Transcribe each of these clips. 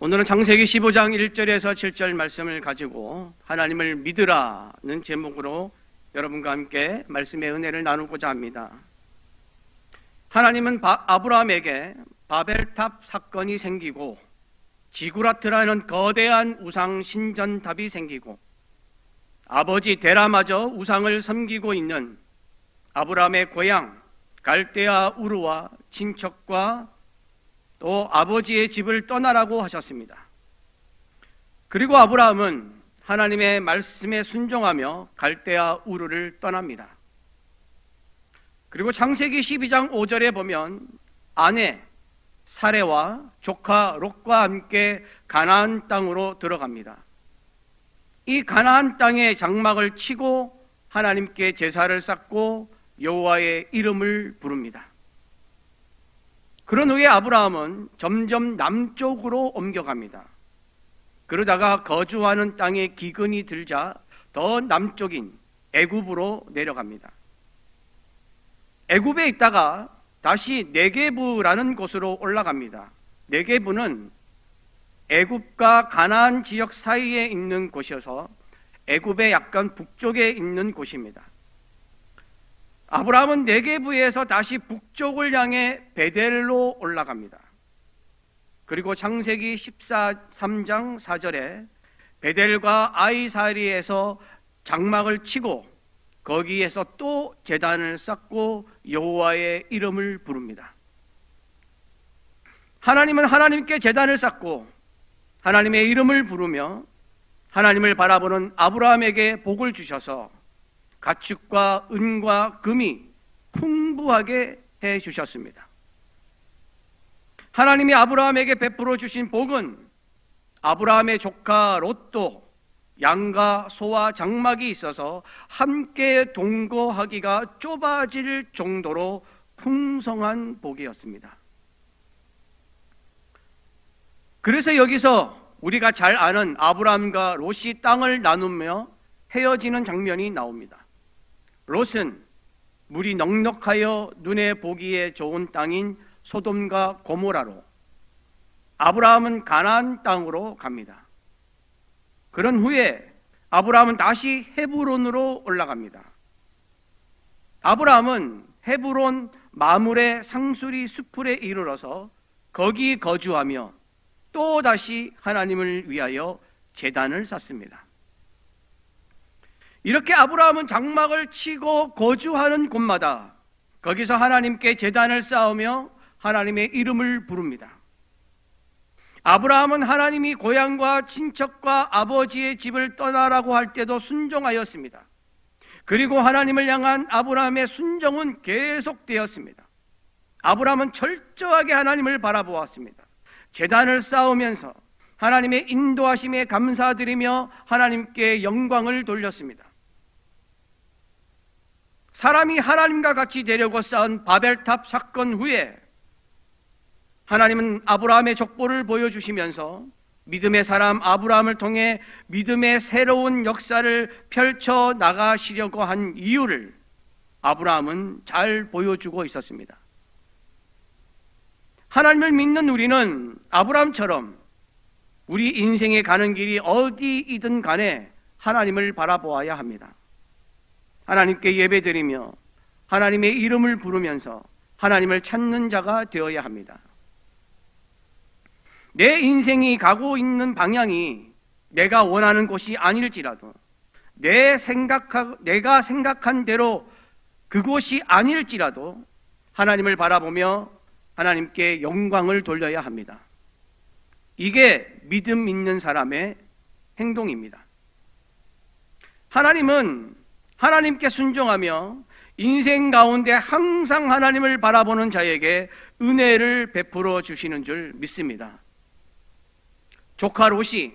오늘은 창세기 15장 1절에서 7절 말씀을 가지고 하나님을 믿으라는 제목으로 여러분과 함께 말씀의 은혜를 나누고자 합니다. 하나님은 바- 아브라함에게 바벨탑 사건이 생기고 지구라트라는 거대한 우상 신전탑이 생기고 아버지 데라마저 우상을 섬기고 있는 아브라함의 고향 갈대아 우르와 친척과 또 아버지의 집을 떠나라고 하셨습니다. 그리고 아브라함은 하나님의 말씀에 순종하며 갈대아 우르를 떠납니다. 그리고 창세기 12장 5절에 보면 아내 사레와 조카 롯과 함께 가나안 땅으로 들어갑니다. 이 가나안 땅에 장막을 치고 하나님께 제사를 쌓고 여호와의 이름을 부릅니다. 그런 후에 아브라함은 점점 남쪽으로 옮겨갑니다. 그러다가 거주하는 땅에 기근이 들자 더 남쪽인 애굽으로 내려갑니다. 애굽에 있다가 다시 네게부라는 곳으로 올라갑니다. 네게부는 애굽과 가나안 지역 사이에 있는 곳이어서 애굽의 약간 북쪽에 있는 곳입니다. 아브라함은 네게부에서 다시 북쪽을 향해 베델로 올라갑니다. 그리고 창세기 13장 4절에 베델과 아이사리에서 장막을 치고 거기에서 또 제단을 쌓고 여호와의 이름을 부릅니다. 하나님은 하나님께 제단을 쌓고 하나님의 이름을 부르며 하나님을 바라보는 아브라함에게 복을 주셔서 가축과 은과 금이 풍부하게 해 주셨습니다. 하나님이 아브라함에게 베풀어 주신 복은 아브라함의 조카 롯도 양과 소와 장막이 있어서 함께 동거하기가 좁아질 정도로 풍성한 복이었습니다. 그래서 여기서 우리가 잘 아는 아브라함과 롯이 땅을 나누며 헤어지는 장면이 나옵니다. 롯은 물이 넉넉하여 눈에 보기에 좋은 땅인 소돔과 고모라로 아브라함은 가나안 땅으로 갑니다. 그런 후에 아브라함은 다시 헤브론으로 올라갑니다. 아브라함은 헤브론 마물의 상수리 수풀에 이르러서 거기 거주하며 또 다시 하나님을 위하여 제단을 쌓습니다. 이렇게 아브라함은 장막을 치고 거주하는 곳마다 거기서 하나님께 제단을 쌓으며 하나님의 이름을 부릅니다. 아브라함은 하나님이 고향과 친척과 아버지의 집을 떠나라고 할 때도 순종하였습니다. 그리고 하나님을 향한 아브라함의 순종은 계속되었습니다. 아브라함은 철저하게 하나님을 바라보았습니다. 재단을 쌓으면서 하나님의 인도하심에 감사드리며 하나님께 영광을 돌렸습니다. 사람이 하나님과 같이 되려고 쌓은 바벨탑 사건 후에 하나님은 아브라함의 족보를 보여주시면서 믿음의 사람 아브라함을 통해 믿음의 새로운 역사를 펼쳐 나가시려고 한 이유를 아브라함은 잘 보여주고 있었습니다. 하나님을 믿는 우리는 아브라함처럼 우리 인생에 가는 길이 어디이든 간에 하나님을 바라보아야 합니다. 하나님께 예배드리며 하나님의 이름을 부르면서 하나님을 찾는 자가 되어야 합니다. 내 인생이 가고 있는 방향이 내가 원하는 곳이 아닐지라도 내 생각하, 내가 생각한 대로 그곳이 아닐지라도 하나님을 바라보며 하나님께 영광을 돌려야 합니다. 이게 믿음 있는 사람의 행동입니다. 하나님은 하나님께 순종하며 인생 가운데 항상 하나님을 바라보는 자에게 은혜를 베풀어 주시는 줄 믿습니다. 조카 롯이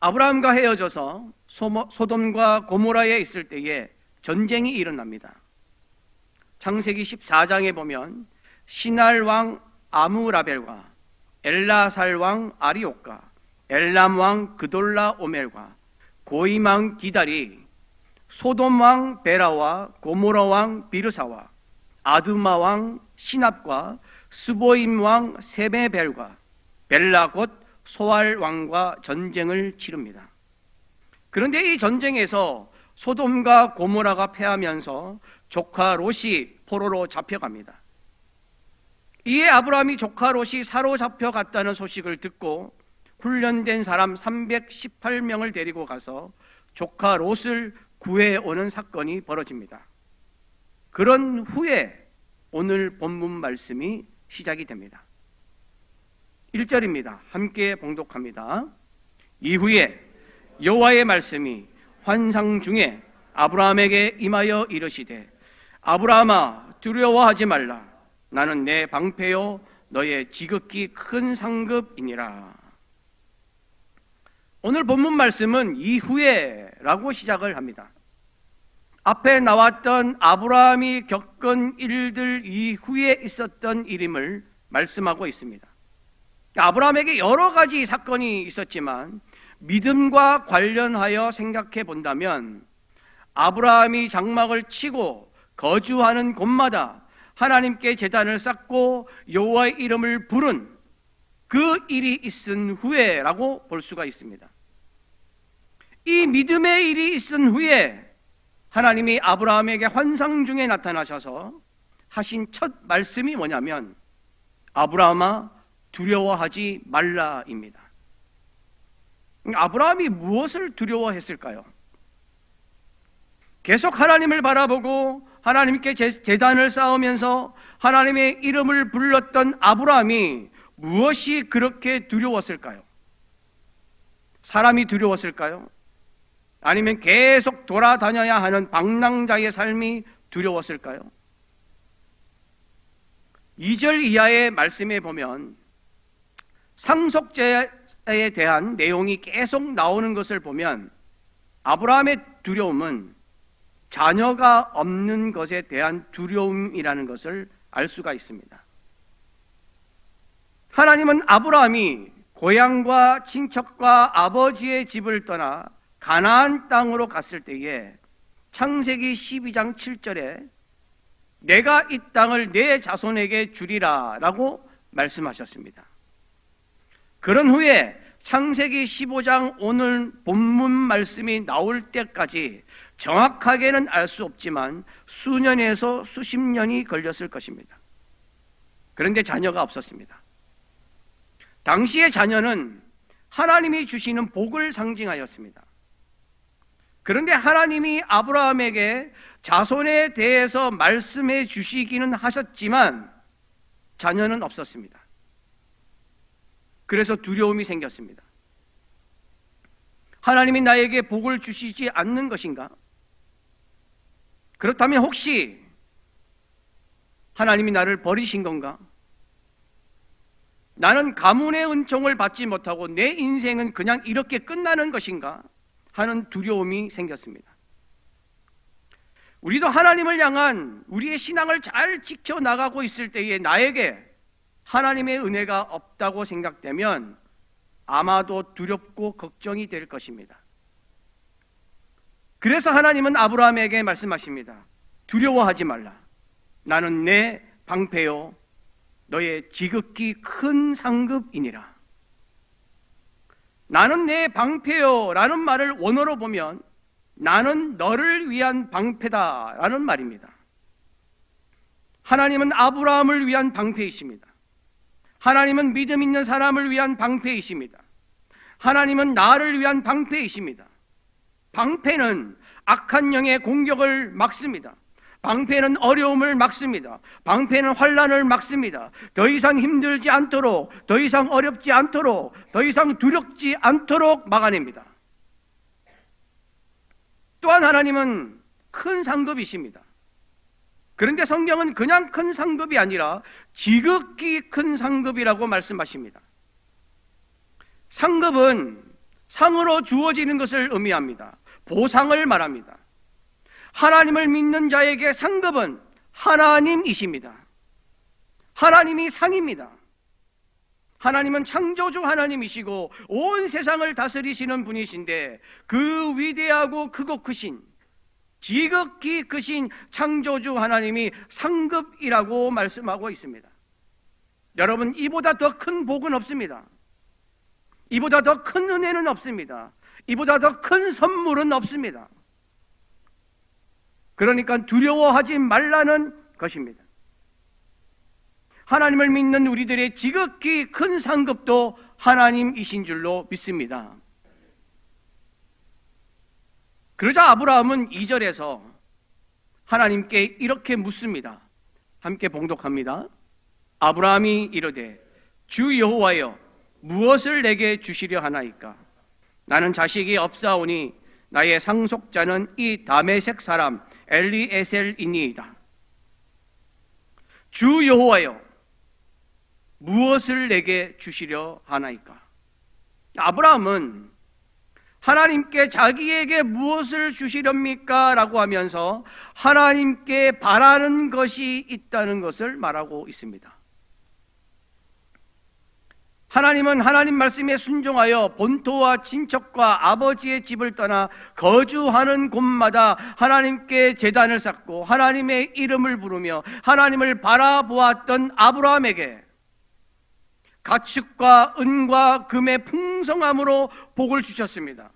아브라함과 헤어져서 소돔과 고모라에 있을 때에 전쟁이 일어납니다. 창세기 14장에 보면 시날 왕 아무라벨과 엘라살 왕 아리옥과 엘람 왕 그돌라 오멜과 고임 왕 기달이 소돔 왕 베라와 고모라 왕 비르사와 아드마 왕 시납과 스보임 왕 세메벨과 벨라 곧 소알 왕과 전쟁을 치릅니다. 그런데 이 전쟁에서 소돔과 고모라가 패하면서 조카 롯이 포로로 잡혀갑니다. 이에 아브라함이 조카 롯이 사로잡혀 갔다는 소식을 듣고 훈련된 사람 318명을 데리고 가서 조카 롯을 구해오는 사건이 벌어집니다. 그런 후에 오늘 본문 말씀이 시작이 됩니다. 1절입니다. 함께 봉독합니다. 이후에 여호와의 말씀이 환상 중에 아브라함에게 임하여 이르시되 아브라함아 두려워하지 말라 나는 내 방패요 너의 지극히 큰 상급이니라. 오늘 본문 말씀은 이후에라고 시작을 합니다. 앞에 나왔던 아브라함이 겪은 일들 이후에 있었던 일임을 말씀하고 있습니다. 아브라함에게 여러 가지 사건이 있었지만 믿음과 관련하여 생각해 본다면 아브라함이 장막을 치고 거주하는 곳마다 하나님께 제단을 쌓고 여호와의 이름을 부른 그 일이 있은 후에라고 볼 수가 있습니다. 이 믿음의 일이 있은 후에 하나님이 아브라함에게 환상 중에 나타나셔서 하신 첫 말씀이 뭐냐면 아브라함아 두려워하지 말라입니다. 아브라함이 무엇을 두려워했을까요? 계속 하나님을 바라보고 하나님께 재단을 쌓으면서 하나님의 이름을 불렀던 아브라함이 무엇이 그렇게 두려웠을까요? 사람이 두려웠을까요? 아니면 계속 돌아다녀야 하는 방랑자의 삶이 두려웠을까요? 2절 이하의 말씀에 보면 상속자에 대한 내용이 계속 나오는 것을 보면 아브라함의 두려움은 자녀가 없는 것에 대한 두려움이라는 것을 알 수가 있습니다. 하나님은 아브라함이 고향과 친척과 아버지의 집을 떠나 가나안 땅으로 갔을 때에 창세기 12장 7절에 내가 이 땅을 내 자손에게 주리라 라고 말씀하셨습니다. 그런 후에 창세기 15장 오늘 본문 말씀이 나올 때까지 정확하게는 알 수 없지만 수년에서 수십 년이 걸렸을 것입니다. 그런데 자녀가 없었습니다. 당시의 자녀는 하나님이 주시는 복을 상징하였습니다. 그런데 하나님이 아브라함에게 자손에 대해서 말씀해 주시기는 하셨지만 자녀는 없었습니다. 그래서 두려움이 생겼습니다. 하나님이 나에게 복을 주시지 않는 것인가? 그렇다면 혹시 하나님이 나를 버리신 건가? 나는 가문의 은총을 받지 못하고 내 인생은 그냥 이렇게 끝나는 것인가? 하는 두려움이 생겼습니다. 우리도 하나님을 향한 우리의 신앙을 잘 지켜나가고 있을 때에 나에게 하나님의 은혜가 없다고 생각되면 아마도 두렵고 걱정이 될 것입니다. 그래서 하나님은 아브라함에게 말씀하십니다. 두려워하지 말라. 나는 내 방패요. 너의 지극히 큰 상급이니라. 나는 내 방패요 라는 말을 원어로 보면 나는 너를 위한 방패다 라는 말입니다. 하나님은 아브라함을 위한 방패이십니다. 하나님은 믿음 있는 사람을 위한 방패이십니다. 하나님은 나를 위한 방패이십니다. 방패는 악한 영의 공격을 막습니다. 방패는 어려움을 막습니다. 방패는 환란을 막습니다. 더 이상 힘들지 않도록, 더 이상 어렵지 않도록, 더 이상 두렵지 않도록 막아냅니다. 또한 하나님은 큰 상급이십니다. 그런데 성경은 그냥 큰 상급이 아니라 지극히 큰 상급이라고 말씀하십니다. 상급은 상으로 주어지는 것을 의미합니다. 보상을 말합니다. 하나님을 믿는 자에게 상급은 하나님이십니다. 하나님이 상입니다. 하나님은 창조주 하나님이시고 온 세상을 다스리시는 분이신데 그 위대하고 크고 크신 지극히 크신 창조주 하나님이 상급이라고 말씀하고 있습니다. 여러분 이보다 더 큰 복은 없습니다. 이보다 더 큰 은혜는 없습니다. 이보다 더 큰 선물은 없습니다. 그러니까 두려워하지 말라는 것입니다. 하나님을 믿는 우리들의 지극히 큰 상급도 하나님이신 줄로 믿습니다. 그러자 아브라함은 2절에서 하나님께 이렇게 묻습니다. 함께 봉독합니다. 아브라함이 이르되 주 여호와여 무엇을 내게 주시려 하나이까 나는 자식이 없사오니 나의 상속자는 이 다메색 사람 엘리에셀이니이다. 주 여호와여 무엇을 내게 주시려 하나이까? 아브라함은 하나님께 자기에게 무엇을 주시렵니까? 라고 하면서 하나님께 바라는 것이 있다는 것을 말하고 있습니다. 하나님은 하나님 말씀에 순종하여 본토와 친척과 아버지의 집을 떠나 거주하는 곳마다 하나님께 재단을 쌓고 하나님의 이름을 부르며 하나님을 바라보았던 아브라함에게 가축과 은과 금의 풍성함으로 복을 주셨습니다.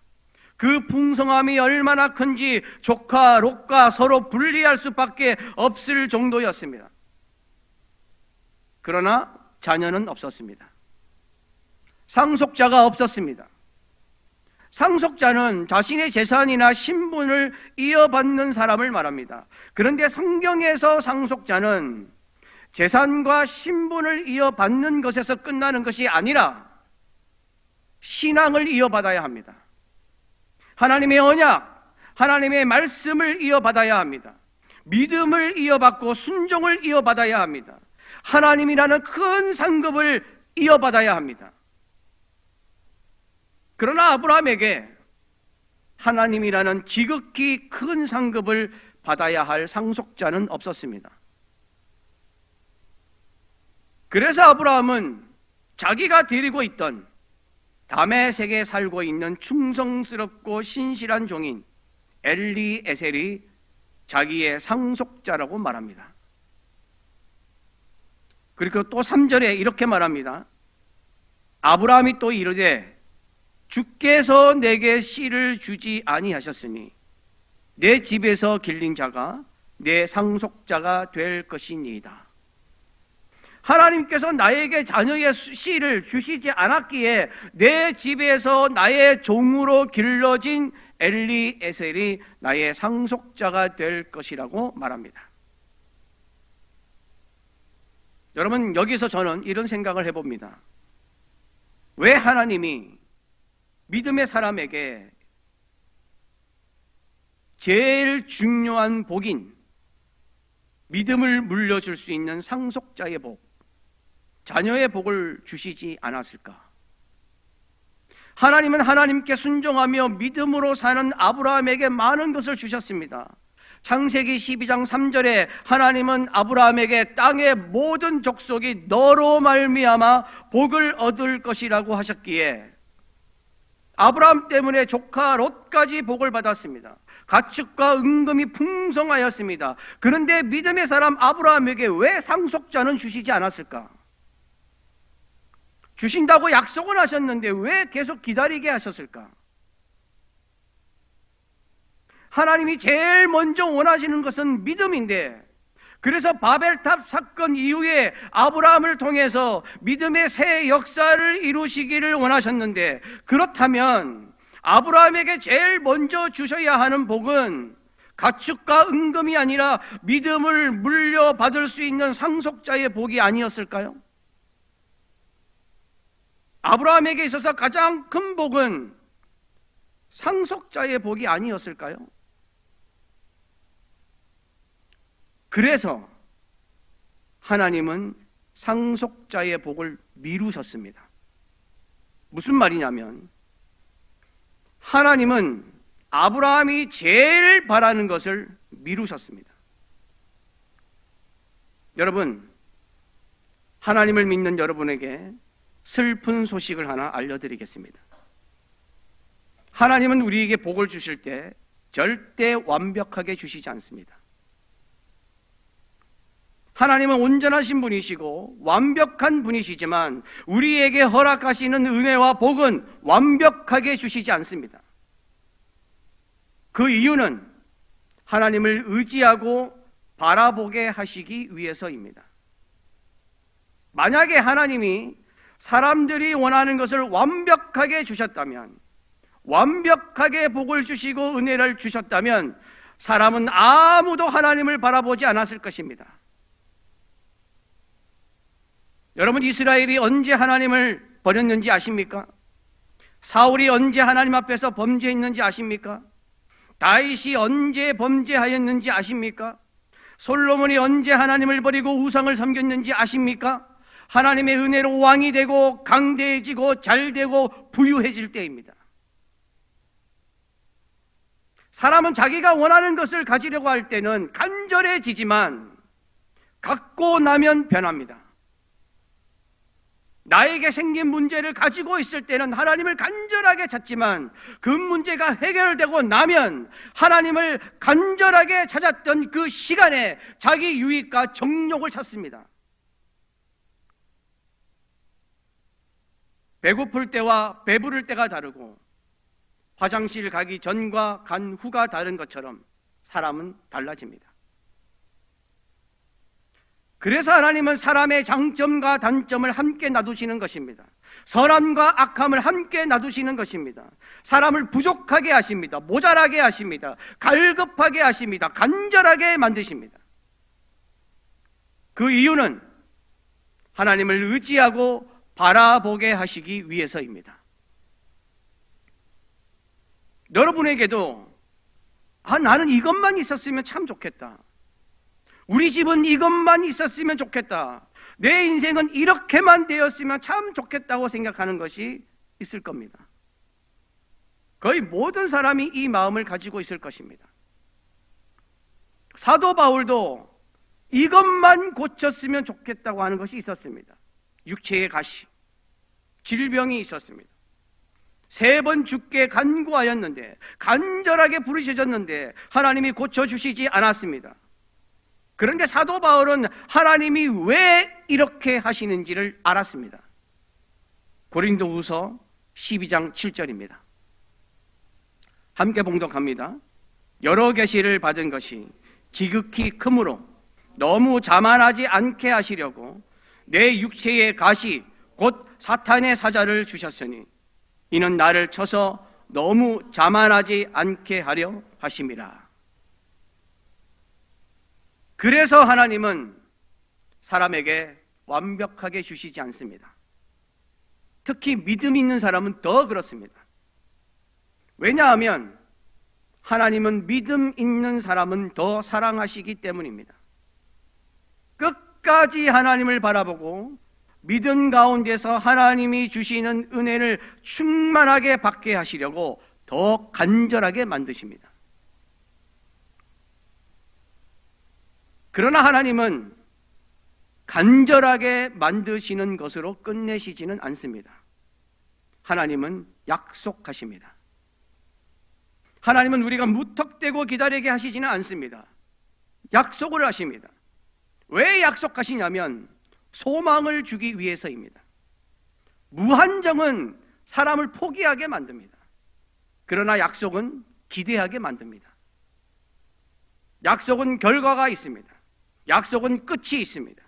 그 풍성함이 얼마나 큰지 조카, 롯과 서로 분리할 수밖에 없을 정도였습니다. 그러나 자녀는 없었습니다. 상속자가 없었습니다. 상속자는 자신의 재산이나 신분을 이어받는 사람을 말합니다. 그런데 성경에서 상속자는 재산과 신분을 이어받는 것에서 끝나는 것이 아니라 신앙을 이어받아야 합니다. 하나님의 언약, 하나님의 말씀을 이어받아야 합니다. 믿음을 이어받고 순종을 이어받아야 합니다. 하나님이라는 큰 상급을 이어받아야 합니다. 그러나 아브라함에게 하나님이라는 지극히 큰 상급을 받아야 할 상속자는 없었습니다. 그래서 아브라함은 자기가 데리고 있던 다메섹에 살고 있는 충성스럽고 신실한 종인 엘리 에셀이 자기의 상속자라고 말합니다. 그리고 또 3절에 이렇게 말합니다. 아브라함이 또 이르되 주께서 내게 씨를 주지 아니하셨으니 내 집에서 길린 자가 내 상속자가 될 것이니이다. 하나님께서 나에게 자녀의 씨를 주시지 않았기에 내 집에서 나의 종으로 길러진 엘리에셀이 나의 상속자가 될 것이라고 말합니다. 여러분, 여기서 저는 이런 생각을 해봅니다. 왜 하나님이 믿음의 사람에게 제일 중요한 복인 믿음을 물려줄 수 있는 상속자의 복, 자녀의 복을 주시지 않았을까? 하나님은 하나님께 순종하며 믿음으로 사는 아브라함에게 많은 것을 주셨습니다. 창세기 12장 3절에 하나님은 아브라함에게 땅의 모든 족속이 너로 말미암아 복을 얻을 것이라고 하셨기에 아브라함 때문에 조카 롯까지 복을 받았습니다. 가축과 은금이 풍성하였습니다. 그런데 믿음의 사람 아브라함에게 왜 상속자는 주시지 않았을까? 주신다고 약속은 하셨는데 왜 계속 기다리게 하셨을까? 하나님이 제일 먼저 원하시는 것은 믿음인데 그래서 바벨탑 사건 이후에 아브라함을 통해서 믿음의 새 역사를 이루시기를 원하셨는데 그렇다면 아브라함에게 제일 먼저 주셔야 하는 복은 가축과 은금이 아니라 믿음을 물려받을 수 있는 상속자의 복이 아니었을까요? 아브라함에게 있어서 가장 큰 복은 상속자의 복이 아니었을까요? 그래서 하나님은 상속자의 복을 미루셨습니다. 무슨 말이냐면 하나님은 아브라함이 제일 바라는 것을 미루셨습니다. 여러분, 하나님을 믿는 여러분에게 슬픈 소식을 하나 알려드리겠습니다. 하나님은 우리에게 복을 주실 때 절대 완벽하게 주시지 않습니다. 하나님은 온전하신 분이시고 완벽한 분이시지만 우리에게 허락하시는 은혜와 복은 완벽하게 주시지 않습니다. 그 이유는 하나님을 의지하고 바라보게 하시기 위해서입니다. 만약에 하나님이 사람들이 원하는 것을 완벽하게 주셨다면, 완벽하게 복을 주시고 은혜를 주셨다면, 사람은 아무도 하나님을 바라보지 않았을 것입니다. 여러분, 이스라엘이 언제 하나님을 버렸는지 아십니까? 사울이 언제 하나님 앞에서 범죄했는지 아십니까? 다윗이 언제 범죄하였는지 아십니까? 솔로몬이 언제 하나님을 버리고 우상을 섬겼는지 아십니까? 하나님의 은혜로 왕이 되고 강대해지고 잘 되고 부유해질 때입니다. 사람은 자기가 원하는 것을 가지려고 할 때는 간절해지지만 갖고 나면 변합니다. 나에게 생긴 문제를 가지고 있을 때는 하나님을 간절하게 찾지만 그 문제가 해결되고 나면 하나님을 간절하게 찾았던 그 시간에 자기 유익과 정욕을 찾습니다. 배고플 때와 배부를 때가 다르고 화장실 가기 전과 간 후가 다른 것처럼 사람은 달라집니다. 그래서 하나님은 사람의 장점과 단점을 함께 놔두시는 것입니다. 선함과 악함을 함께 놔두시는 것입니다. 사람을 부족하게 하십니다. 모자라게 하십니다. 갈급하게 하십니다. 간절하게 만드십니다. 그 이유는 하나님을 의지하고 바라보게 하시기 위해서입니다. 여러분에게도 아, 나는 이것만 있었으면 참 좋겠다. 우리 집은 이것만 있었으면 좋겠다. 내 인생은 이렇게만 되었으면 참 좋겠다고 생각하는 것이 있을 겁니다. 거의 모든 사람이 이 마음을 가지고 있을 것입니다. 사도 바울도 이것만 고쳤으면 좋겠다고 하는 것이 있었습니다. 육체의 가시, 질병이 있었습니다. 세 번 죽게 간구하였는데, 간절하게 부르셔졌는데, 하나님이 고쳐주시지 않았습니다. 그런데 사도 바울은 하나님이 왜 이렇게 하시는지를 알았습니다. 고린도후서 12장 7절입니다. 함께 봉독합니다. 여러 계시를 받은 것이 지극히 크므로 너무 자만하지 않게 하시려고 내 육체의 가시 곧 사탄의 사자를 주셨으니 이는 나를 쳐서 너무 자만하지 않게 하려 하심이라. 그래서 하나님은 사람에게 완벽하게 주시지 않습니다. 특히 믿음 있는 사람은 더 그렇습니다. 왜냐하면 하나님은 믿음 있는 사람은 더 사랑하시기 때문입니다. 끝까지 하나님을 바라보고 믿음 가운데서 하나님이 주시는 은혜를 충만하게 받게 하시려고 더 간절하게 만드십니다. 그러나 하나님은 간절하게 만드시는 것으로 끝내시지는 않습니다. 하나님은 약속하십니다. 하나님은 우리가 무턱대고 기다리게 하시지는 않습니다. 약속을 하십니다. 왜 약속하시냐면 소망을 주기 위해서입니다. 무한정은 사람을 포기하게 만듭니다. 그러나 약속은 기대하게 만듭니다. 약속은 결과가 있습니다. 약속은 끝이 있습니다.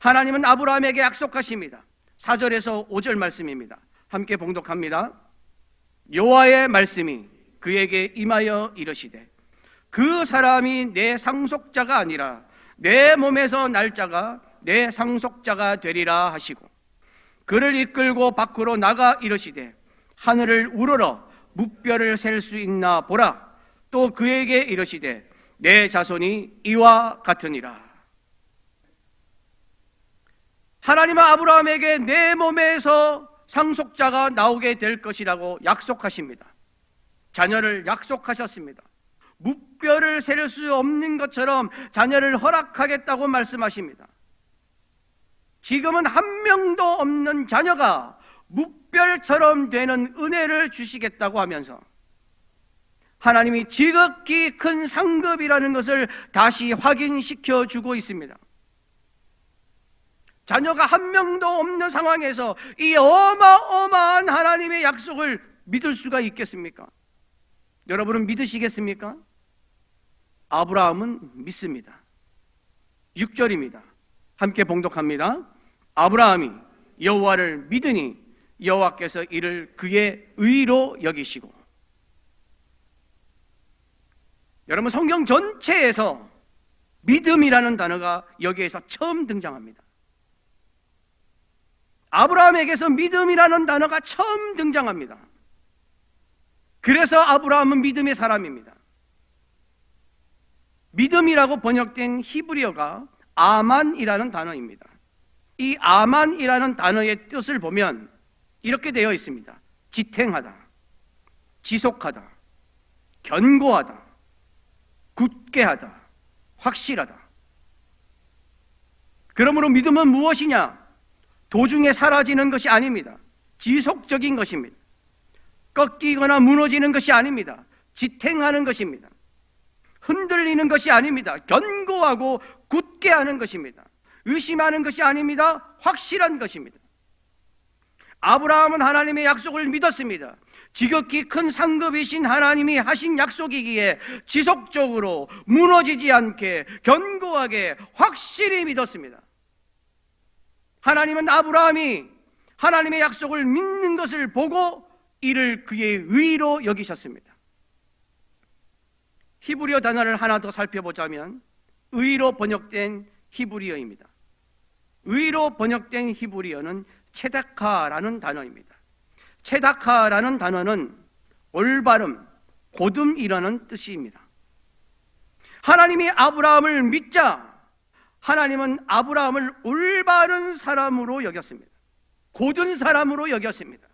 하나님은 아브라함에게 약속하십니다. 4절에서 5절 말씀입니다. 함께 봉독합니다. 여호와의 말씀이 그에게 임하여 이르시되 그 사람이 내 상속자가 아니라 내 몸에서 날짜가 내 상속자가 되리라 하시고 그를 이끌고 밖으로 나가 이르시되 하늘을 우러러 무뼈를 셀 수 있나 보라 또 그에게 이르시되 내 자손이 이와 같으니라 하나님은 아브라함에게 내 몸에서 상속자가 나오게 될 것이라고 약속하십니다. 자녀를 약속하셨습니다. 무뼈를 셀수 없는 것처럼 자녀를 허락하겠다고 말씀하십니다. 지금은 한 명도 없는 자녀가 무별처럼 되는 은혜를 주시겠다고 하면서 하나님이 지극히 큰 상급이라는 것을 다시 확인시켜 주고 있습니다. 자녀가 한 명도 없는 상황에서 이 어마어마한 하나님의 약속을 믿을 수가 있겠습니까? 여러분은 믿으시겠습니까? 아브라함은 믿습니다. 6절입니다. 함께 봉독합니다. 아브라함이 여호와를 믿으니 여호와께서 이를 그의 의로 여기시고 여러분 성경 전체에서 믿음이라는 단어가 여기에서 처음 등장합니다. 아브라함에게서 믿음이라는 단어가 처음 등장합니다. 그래서 아브라함은 믿음의 사람입니다. 믿음이라고 번역된 히브리어가 아만이라는 단어입니다. 이 아만이라는 단어의 뜻을 보면 이렇게 되어 있습니다. 지탱하다, 지속하다, 견고하다, 굳게 하다, 확실하다. 그러므로 믿음은 무엇이냐? 도중에 사라지는 것이 아닙니다. 지속적인 것입니다. 꺾이거나 무너지는 것이 아닙니다. 지탱하는 것입니다. 흔들리는 것이 아닙니다. 견고하고 굳게 하는 것입니다. 의심하는 것이 아닙니다. 확실한 것입니다. 아브라함은 하나님의 약속을 믿었습니다. 지극히 큰 상급이신 하나님이 하신 약속이기에 지속적으로 무너지지 않게 견고하게 확실히 믿었습니다. 하나님은 아브라함이 하나님의 약속을 믿는 것을 보고 이를 그의 의로 여기셨습니다. 히브리어 단어를 하나 더 살펴보자면 의로 번역된 히브리어입니다. 의로 번역된 히브리어는 체다카라는 단어입니다. 체다카라는 단어는 올바름, 고듬이라는 뜻입니다. 하나님이 아브라함을 믿자 하나님은 아브라함을 올바른 사람으로 여겼습니다. 고든 사람으로 여겼습니다.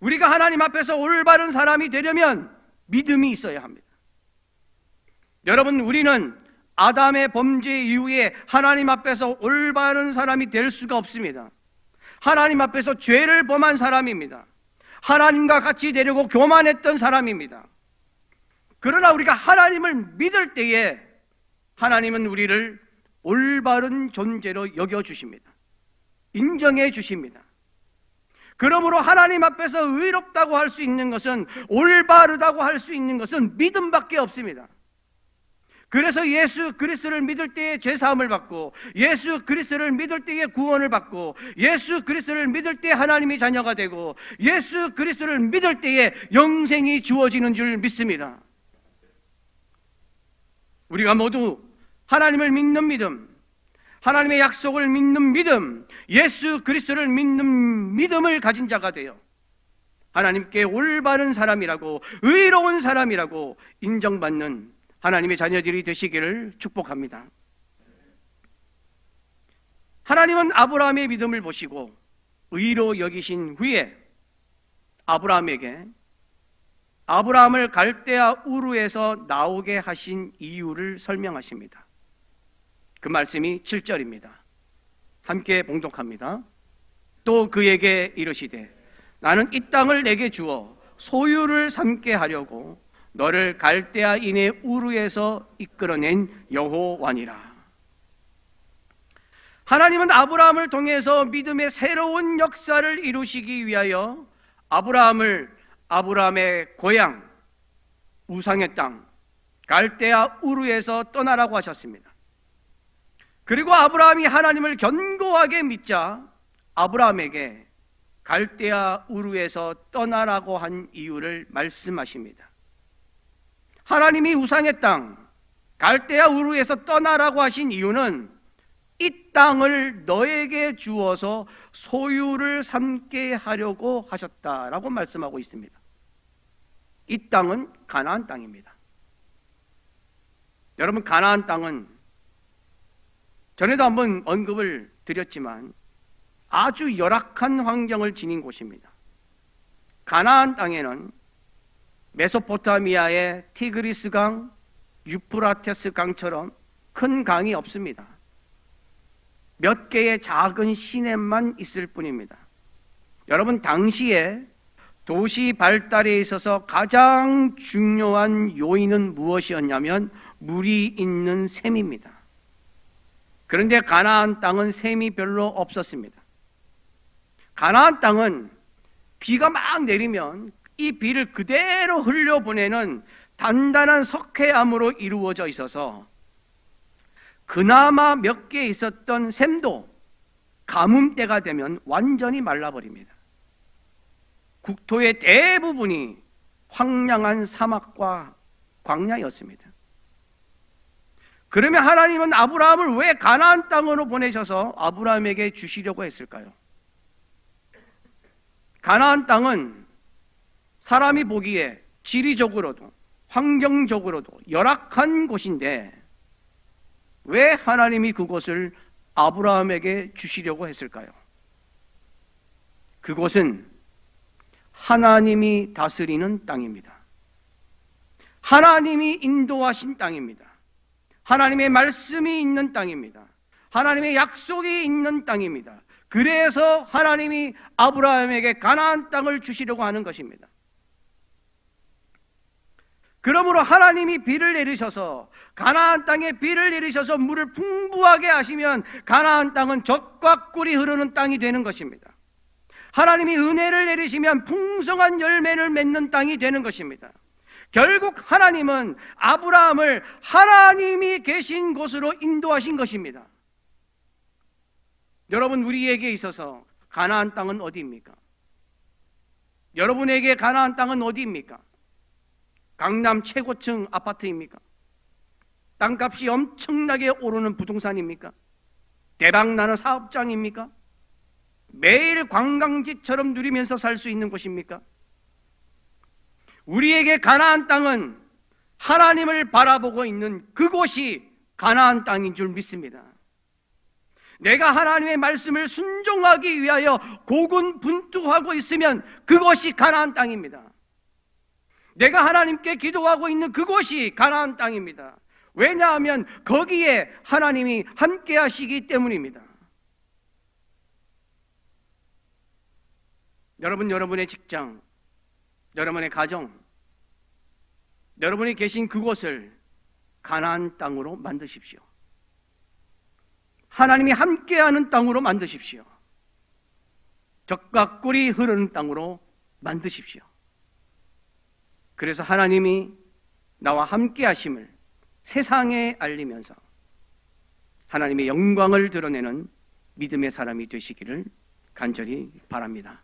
우리가 하나님 앞에서 올바른 사람이 되려면 믿음이 있어야 합니다. 여러분, 우리는 아담의 범죄 이후에 하나님 앞에서 올바른 사람이 될 수가 없습니다. 하나님 앞에서 죄를 범한 사람입니다. 하나님과 같이 되려고 교만했던 사람입니다. 그러나 우리가 하나님을 믿을 때에 하나님은 우리를 올바른 존재로 여겨주십니다. 인정해 주십니다. 그러므로 하나님 앞에서 의롭다고 할 수 있는 것은 올바르다고 할 수 있는 것은 믿음밖에 없습니다. 그래서 예수 그리스도를 믿을 때에 죄 사함을 받고 예수 그리스도를 믿을 때에 구원을 받고 예수 그리스도를 믿을 때 하나님이 자녀가 되고 예수 그리스도를 믿을 때에 영생이 주어지는 줄 믿습니다. 우리가 모두 하나님을 믿는 믿음, 하나님의 약속을 믿는 믿음, 예수 그리스도를 믿는 믿음을 가진 자가 되어 하나님께 올바른 사람이라고 의로운 사람이라고 인정받는 하나님의 자녀들이 되시기를 축복합니다. 하나님은 아브라함의 믿음을 보시고 의로 여기신 후에 아브라함에게 아브라함을 갈대아 우르에서 나오게 하신 이유를 설명하십니다. 그 말씀이 7절입니다. 함께 봉독합니다. 또 그에게 이르시되 나는 이 땅을 내게 주어 소유를 삼게 하려고 너를 갈대아인의 우르에서 이끌어낸 여호와니라. 하나님은 아브라함을 통해서 믿음의 새로운 역사를 이루시기 위하여 아브라함을 아브라함의 고향 우상의 땅 갈대아 우르에서 떠나라고 하셨습니다. 그리고 아브라함이 하나님을 견고하게 믿자 아브라함에게 갈대아 우르에서 떠나라고 한 이유를 말씀하십니다. 하나님이 우상의 땅 갈대아 우르에서 떠나라고 하신 이유는 이 땅을 너에게 주어서 소유를 삼게 하려고 하셨다라고 말씀하고 있습니다. 이 땅은 가나안 땅입니다. 여러분 가나안 땅은 전에도 한번 언급을 드렸지만 아주 열악한 환경을 지닌 곳입니다. 가나안 땅에는 메소포타미아의 티그리스 강, 유프라테스 강처럼 큰 강이 없습니다. 몇 개의 작은 시냇만 있을 뿐입니다. 여러분 당시에 도시 발달에 있어서 가장 중요한 요인은 무엇이었냐면 물이 있는 샘입니다. 그런데 가나안 땅은 샘이 별로 없었습니다. 가나안 땅은 비가 막 내리면 이 비를 그대로 흘려보내는 단단한 석회암으로 이루어져 있어서 그나마 몇 개 있었던 샘도 가뭄 때가 되면 완전히 말라버립니다. 국토의 대부분이 황량한 사막과 광야였습니다. 그러면 하나님은 아브라함을 왜 가나안 땅으로 보내셔서 아브라함에게 주시려고 했을까요? 가나안 땅은 사람이 보기에 지리적으로도 환경적으로도 열악한 곳인데 왜 하나님이 그곳을 아브라함에게 주시려고 했을까요? 그곳은 하나님이 다스리는 땅입니다. 하나님이 인도하신 땅입니다. 하나님의 말씀이 있는 땅입니다. 하나님의 약속이 있는 땅입니다. 그래서 하나님이 아브라함에게 가나안 땅을 주시려고 하는 것입니다. 그러므로 하나님이 비를 내리셔서 가나안 땅에 비를 내리셔서 물을 풍부하게 하시면 가나안 땅은 젖과 꿀이 흐르는 땅이 되는 것입니다. 하나님이 은혜를 내리시면 풍성한 열매를 맺는 땅이 되는 것입니다. 결국 하나님은 아브라함을 하나님이 계신 곳으로 인도하신 것입니다. 여러분 우리에게 있어서 가나안 땅은 어디입니까? 여러분에게 가나안 땅은 어디입니까? 강남 최고층 아파트입니까? 땅값이 엄청나게 오르는 부동산입니까? 대박 나는 사업장입니까? 매일 관광지처럼 누리면서 살 수 있는 곳입니까? 우리에게 가나안 땅은 하나님을 바라보고 있는 그곳이 가나안 땅인 줄 믿습니다. 내가 하나님의 말씀을 순종하기 위하여 고군분투하고 있으면 그것이 가나안 땅입니다. 내가 하나님께 기도하고 있는 그곳이 가나안 땅입니다. 왜냐하면 거기에 하나님이 함께 하시기 때문입니다. 여러분 여러분의 직장, 여러분의 가정, 여러분이 계신 그곳을 가나안 땅으로 만드십시오. 하나님이 함께하는 땅으로 만드십시오. 적과 꿀이 흐르는 땅으로 만드십시오. 그래서 하나님이 나와 함께 하심을 세상에 알리면서 하나님의 영광을 드러내는 믿음의 사람이 되시기를 간절히 바랍니다.